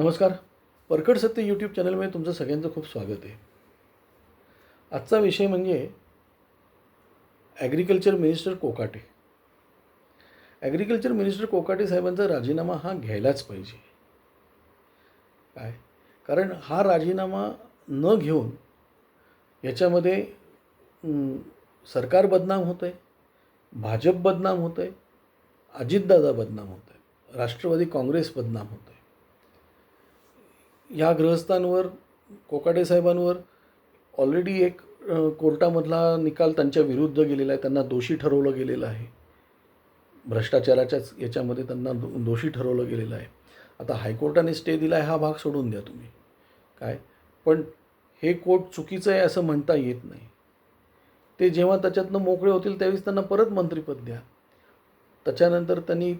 नमस्कार. परकड सत्य यूट्यूब चॅनलमध्ये तुमचं सगळ्यांचं खूप स्वागत आहे. आजचा विषय म्हणजे agriculture minister Kokate. Agriculture minister Kokate साहेबांचा राजीनामा हा घ्यायलाच पाहिजे. काय? कारण हा राजीनामा न घेऊन याच्यामध्ये सरकार बदनाम होतं आहे भाजप बदनाम होतं आहे अजितदादा बदनाम होत आहे राष्ट्रवादी काँग्रेस बदनाम होत आहे ह्या ग्रहस्थांवर कोकाटे साहेबांवर ऑलरेडी एक कोर्टामधला निकाल त्यांच्या विरुद्ध गेलेला आहे. त्यांना दोषी ठरवलं गेलेलं आहे. भ्रष्टाचाराच्याच याच्यामध्ये त्यांना दो दोषी ठरवलं गेलेलं आहे. आता हायकोर्टाने स्टे दिला आहे हा भाग सोडून द्या तुम्ही. काय? पण हे कोर्ट चुकीचं आहे असं म्हणता येत नाही. ते जेव्हा त्याच्यातनं मोकळे होतील त्यावेळेस त्यांना परत मंत्रिपद द्या. त्याच्यानंतर त्यांनी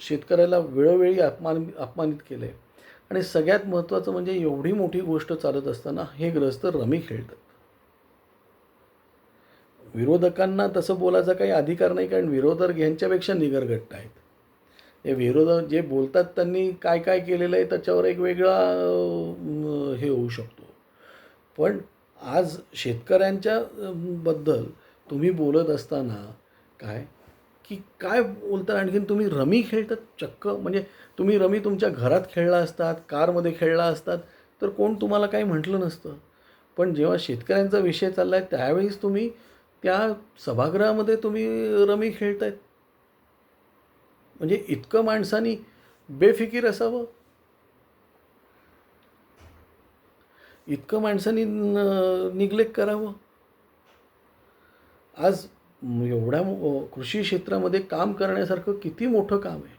शेतकऱ्याला वेळोवेळी अपमान अपमानित केलं आहे आणि सगळ्यात महत्त्वाचं म्हणजे एवढी मोठी गोष्ट चालत असताना हे ग्रस्त रमी खेळतात विरोधकांना तसं बोलायचा काही अधिकार नाही कारण विरोधक यांच्यापेक्षा निगरगट्ट आहेत. हे विरोधक जे बोलतात त्यांनी काय काय केलेलं आहे त्याच्यावर एक वेगळा हे होऊ शकतो. पण आज शेतकऱ्यांच्या बद्दल तुम्ही बोलत असताना काय? की काय बोलतात? आणखीन तुम्ही रमी खेळतात? चक्क. म्हणजे तुम्ही रमी तुमच्या घरात खेळला असतात कारमध्ये खेळला असतात तर कोण तुम्हाला काही म्हटलं नसतं. पण जेव्हा शेतकऱ्यांचा विषय चालला आहे त्यावेळेस तुम्ही त्या सभागृहामध्ये तुम्ही रमी खेळतायत म्हणजे इतकं माणसानी बेफिकीर असावं. इतकं माणसानी निग्लेक्ट करावं. आज एवढ्या कृषी क्षेत्रामध्ये काम करण्यासारखं किती मोठं काम आहे?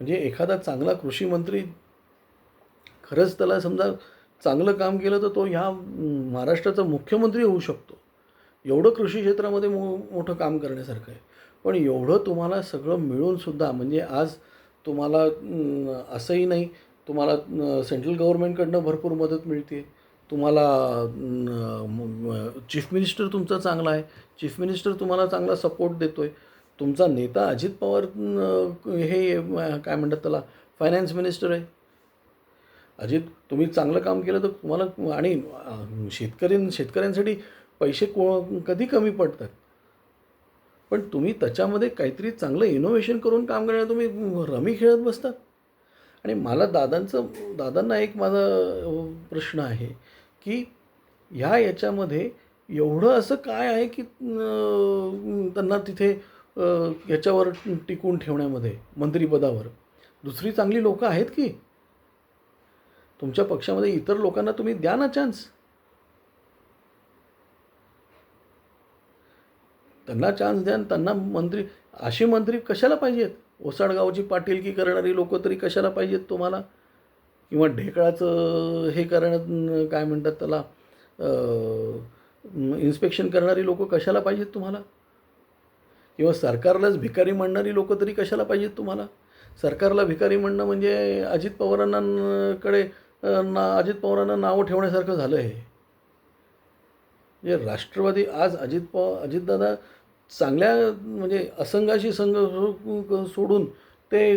म्हणजे एखादा चांगला कृषी मंत्री खरंच त्याला समजा चांगलं काम केलं तर तो ह्या महाराष्ट्राचा मुख्यमंत्री होऊ शकतो. एवढं कृषी क्षेत्रामध्ये मो मोठं काम करण्यासारखं आहे. पण एवढं तुम्हाला सगळं मिळूनसुद्धा म्हणजे आज तुम्हाला असंही नाही तुम्हाला सेंट्रल गव्हर्मेंटकडनं भरपूर मदत मिळते. तुम्हाला चीफ मिनिस्टर तुमचा चांगला आहे. चीफ मिनिस्टर तुम्हाला चांगला सपोर्ट देतो आहे तुमचा नेता अजित पवार हे काय म्हणतात त्याला फायनान्स मिनिस्टर आहे. अजित तुम्ही चांगलं काम केलं तर तुम्हाला आणि शेतकरी शेतकऱ्यांसाठी पैसे को कधी कमी पडतात? पण तुम्ही त्याच्यामध्ये काहीतरी चांगलं इनोव्हेशन करून काम करणार तुम्ही रमी खेळत बसतात. आणि मला दादांचं दादांना एक माझा प्रश्न आहे की ह्या याच्यामध्ये एवढं असं काय आहे की त्यांना तिथे याच्यावर टिकून ठेवण्यामध्ये मंत्रिपदावर? दुसरी चांगली लोकं आहेत की? तुमच्या पक्षामध्ये इतर लोकांना तुम्ही द्या ना चान्स त्यांना चान्स द्या त्यांना मंत्री असे मंत्री कशाला पाहिजेत? ओसाडगावची पाटीलकी करणारी लोक तरी कशाला पाहिजेत तुम्हाला? किंवा ढेकळाचं हे करणं काय म्हणतात त्याला इन्स्पेक्शन करणारी लोक कशाला पाहिजेत तुम्हाला? किंवा सरकारलाच भिकारी म्हणणारी लोक तरी कशाला पाहिजेत तुम्हाला? सरकारला भिकारी म्हणणं म्हणजे अजित पवारांकडे ना अजित पवारांना नावं ठेवण्यासारखं झालं आहे म्हणजे राष्ट्रवादी आज अजित पवार अजितदादा चांगल्या म्हणजे असंघाशी संघ सोडून ते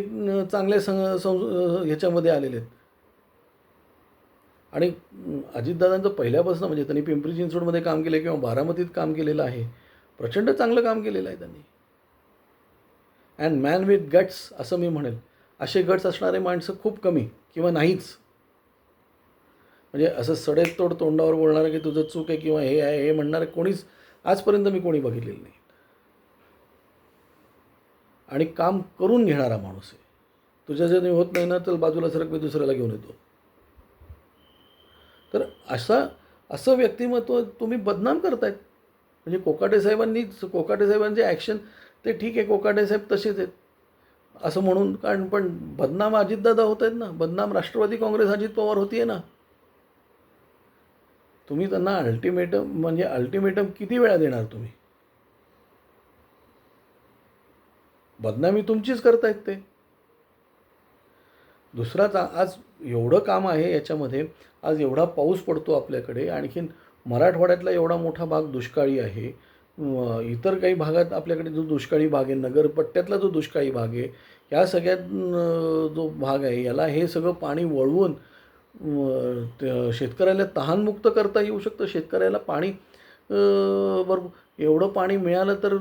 चांगल्या संघ सं ह्याच्यामध्ये आलेले आहेत. आणि अजितदादांचं पहिल्यापासून म्हणजे त्यांनी पिंपरी चिंचवडमध्ये काम केलं किंवा बारामतीत काम केलेलं आहे प्रचंड चांगलं काम केलेलं आहे त्यांनी. अँड मॅन विथ गट्स असं मी म्हणेल. असे गट्स असणारे माणसं खूप कमी किंवा नाहीच. म्हणजे असं सडेतोड तोंडावर बोलणारं की तुझं चूक आहे किंवा हे आहे हे म्हणणारं कोणीच आजपर्यंत मी कोणी बघितलेलं नाही. आणि काम करून घेणारा माणूस आहे. तुझ्याच्याने होत नाही ना तर बाजूला सरक मी दुसऱ्याला घेऊन येतो. तर असा असं व्यक्तिमत्व तुम्ही बदनाम करतायत. म्हणजे कोकाटे साहेबांनी कोकाटे साहेबांचे ॲक्शन ते ठीक आहे कोकाटे साहेब तसेच आहेत. असं म्हणून कारण पण बदनाम अजितदादा होत आहेत ना. बदनाम राष्ट्रवादी काँग्रेस अजित पवार होती आहे ना. तुम्ही त्यांना अल्टिमेटम म्हणजे अल्टिमेटम किती वेळा देणार तुम्ही? बदनामी तुमचीच करतायत ते. दुसराच आज एवढं काम आहे याच्यामध्ये आज एवढा पाऊस पडतो आपल्याकडे आणखीन मराठवाड्यातला एवढा मोठा भाग दुष्काळी आहे. इतर काही भागात आपल्याकडे जो दुष्काळी भाग आहे नगरपट्ट्यातला जो दुष्काळी भाग आहे ह्या सगळ्यात जो भाग आहे याला हे सगळं पाणी वळवून त्या शेतकऱ्याला तहानमुक्त करता येऊ शकतं शेतकऱ्याला पाणी बरोबर एवढं पाणी मिळालं तर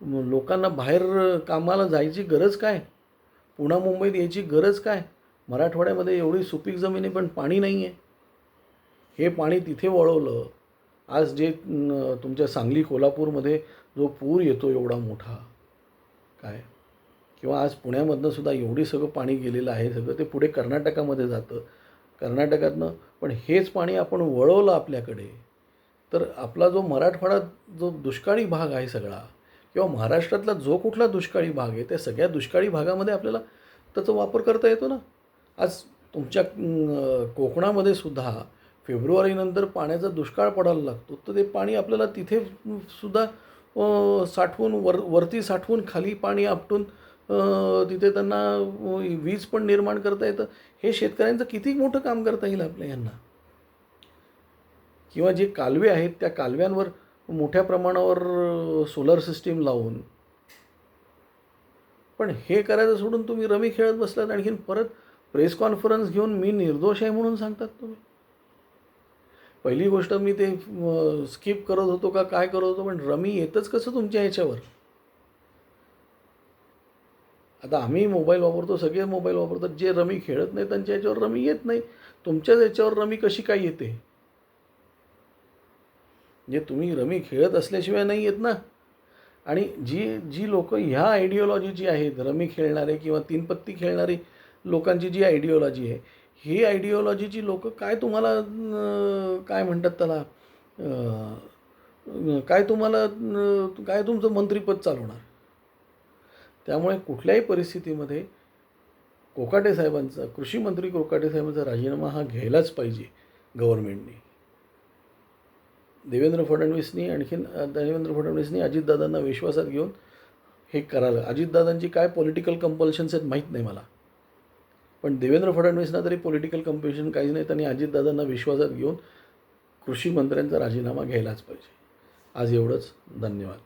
लोकांना बाहेर कामाला जायची गरज काय? पुणा मुंबईत यायची गरज काय? मराठवाड्यामध्ये एवढी सुपीक जमीन आहे पण पाणी नाही आहे हे पाणी तिथे वळवलं. आज जे तुमच्या सांगली कोल्हापूरमध्ये जो पूर येतो एवढा मोठा काय? किंवा आज पुण्यामधनं सुद्धा एवढी सगळं पाणी गेलेलं आहे सगळं ते पुढे कर्नाटकामध्ये जातं. कर्नाटकातनं पण हेच पाणी आपण वळवलं आपल्याकडे. तर आपला जो मराठवाडा जो दुष्काळी भाग आहे सगळा किंवा महाराष्ट्रातला जो कुठला दुष्काळी भाग आहे त्या सगळ्या दुष्काळी भागामध्ये आपल्याला त्याचा वापर करता येतो ना. आज तुमच्या कोकणामध्ये सुद्धा फेब्रुवारीनंतर पाण्याचा दुष्काळ पडायला लागतो तर ते पाणी आपल्याला तिथे सुद्धा साठवून वर वरती साठवून खाली पाणी आपटून तिथे त्यांना वीज पण निर्माण करता येतं. हे शेतकऱ्यांचं किती मोठं काम करता येईल आपल्या यांना? किंवा जे कालवे आहेत त्या कालव्यांवर मोठ्या प्रमाणावर सोलर सिस्टीम लावून पण हे करायचं सोडून तुम्ही रमी खेळत बसलात आणखीन परत प्रेस कॉन्फरन्स घेऊन मी निर्दोष आहे म्हणून सांगतात तुम्ही. पहिली गोष्ट मी ते स्किप करत होतो का काय करत होतो पण रमी येतच कसं तुमच्या ह्याच्यावर आता आम्ही मोबाईल वापरतो सगळे मोबाईल वापरतात जे रमी खेळत नाही त्यांच्या ह्याच्यावर रमी येत नाही. तुमच्याच ह्याच्यावर रमी कशी काय येते? जे तुम्ही रमी खेळत असल्याशिवाय नाही येत ना. आणि जी जी लोकं ह्या आयडिओलॉजीची आहेत रमी खेळणारे किंवा तीन पत्ती खेळणारी लोकांची जी आयडिओलॉजी आहे ही आयडिओलॉजीची लोक काय तुम्हाला काय म्हणतात त्याला काय तुम्हाला काय तुमचं मंत्रिपद चालवणार? त्यामुळे कुठल्याही परिस्थितीमध्ये कोकाटे साहेबांचा कृषी मंत्री कोकाटे साहेबांचा राजीनामा हा घ्यायलाच पाहिजे गव्हर्मेंटने देवेंद्र फडणवीसनी आणखीन देवेंद्र फडणवीसनी अजितदादांना विश्वासात घेऊन हे करायला अजितदादांची काय पॉलिटिकल कंपल्शन्स आहेत माहीत नाही मला. पण देवेंद्र फडणवीसना तरी पॉलिटिकल कंपल्शन काहीच नाही त्यांनी अजितदादांना विश्वासात घेऊन कृषी मंत्र्यांचा राजीनामा घ्यायलाच पाहिजे. आज एवढंच. धन्यवाद.